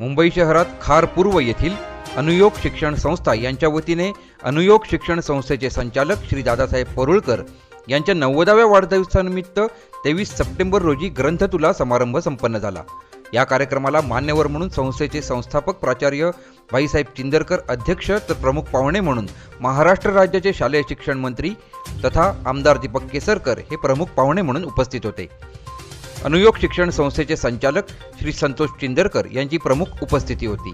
मुंबई शहरात खार पूर्व येथील अनुयोग शिक्षण संस्था यांच्या वतीने अनुयोग शिक्षण संस्थेचे संचालक श्री दादासाहेब परुळकर यांच्या नव्वदाव्या वाढदिवसानिमित्त तेवीस सप्टेंबर रोजी ग्रंथतुला समारंभ संपन्न झाला. या कार्यक्रमाला मान्यवर म्हणून संस्थेचे संस्थापक प्राचार्य भाईसाहेब चिंदरकर अध्यक्ष तर प्रमुख पाहुणे म्हणून महाराष्ट्र राज्याचे शालेय शिक्षण मंत्री तथा आमदार दीपक केसरकर हे प्रमुख पाहुणे म्हणून उपस्थित होते. अनुयोग शिक्षण संस्थेचे संचालक श्री संतोष चिंदरकर यांची प्रमुख उपस्थिती होती.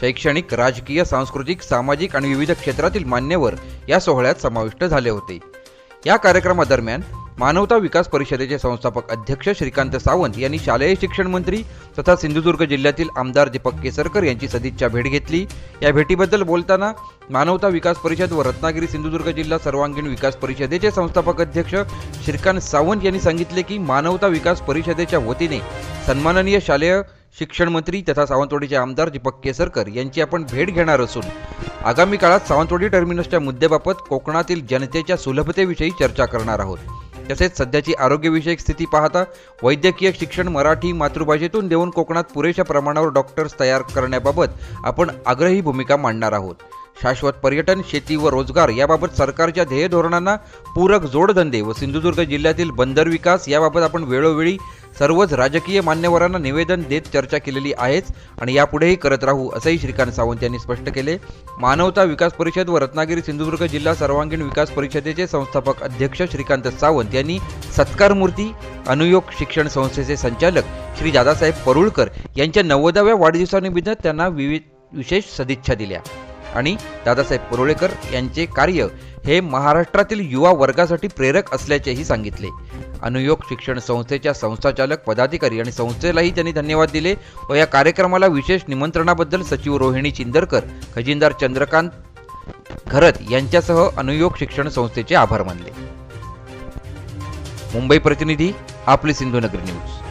शैक्षणिक राजकीय सांस्कृतिक सामाजिक आणि विविध क्षेत्रातील मान्यवर या सोहळ्यात समाविष्ट झाले होते. या कार्यक्रमादरम्यान मानवता विकास परिषदेचे संस्थापक अध्यक्ष श्रीकांत सावंत यांनी शालेय शिक्षण मंत्री तथा सिंधुदुर्ग जिल्ह्यातील आमदार दीपक केसरकर यांची सदिच्छा भेट घेतली. या भेटीबद्दल बोलताना मानवता विकास परिषद व रत्नागिरी सिंधुदुर्ग जिल्हा सर्वांगीण विकास परिषदेचे संस्थापक अध्यक्ष श्रीकांत सावंत यांनी सांगितले की मानवता विकास परिषदेच्या वतीने सन्माननीय शालेय शिक्षण मंत्री तथा सावंतवाडीचे आमदार दीपक केसरकर यांची आपण भेट घेणार असून आगामी काळात सावंतवाडी टर्मिनसच्या मुद्द्याबाबत कोकणातील जनतेच्या सुलभतेविषयी चर्चा करणार आहोत. तसेच सध्याची आरोग्यविषयक स्थिती पाहता वैद्यकीय शिक्षण मराठी मातृभाषेतून देऊन कोकणात पुरेशा प्रमाणावर डॉक्टर्स तयार करण्याबाबत आपण आग्रही भूमिका मांडणार आहोत. शाश्वत पर्यटन शेती व रोजगार याबाबत सरकारच्या ध्येय धोरणांना पूरक जोडधंदे व सिंधुदुर्ग जिल्ह्यातील बंदर विकास याबाबत आपण वेळोवेळी सर्वच राजकीय मान्यवरांना निवेदन देत चर्चा केलेली आहेच आणि यापुढेही करत राहू असंही श्रीकांत सावंत यांनी स्पष्ट केले. मानवता विकास परिषद व रत्नागिरी सिंधुदुर्ग जिल्हा सर्वांगीण विकास परिषदेचे संस्थापक अध्यक्ष श्रीकांत सावंत यांनी सत्कार मूर्ती अनुयोग शिक्षण संस्थेचे संचालक श्री दादासाहेब परुळकर यांच्या नव्वदाव्या वाढदिवसानिमित्त त्यांना विविध विशेष सदिच्छा दिल्या. आणि दादासाहेब परोळेकर यांचे कार्य हे महाराष्ट्रातील युवा वर्गासाठी प्रेरक असल्याचेही सांगितले. अनुयोग शिक्षण संस्थेच्या संस्थाचालक पदाधिकारी आणि संस्थेलाही त्यांनी धन्यवाद दिले. व या कार्यक्रमाला विशेष निमंत्रणाबद्दल सचिव रोहिणी चिंदरकर खजिनदार चंद्रकांत घरत यांच्यासह अनुयोग शिक्षण संस्थेचे आभार मानले. मुंबई प्रतिनिधी आपली सिंधुनगर न्यूज.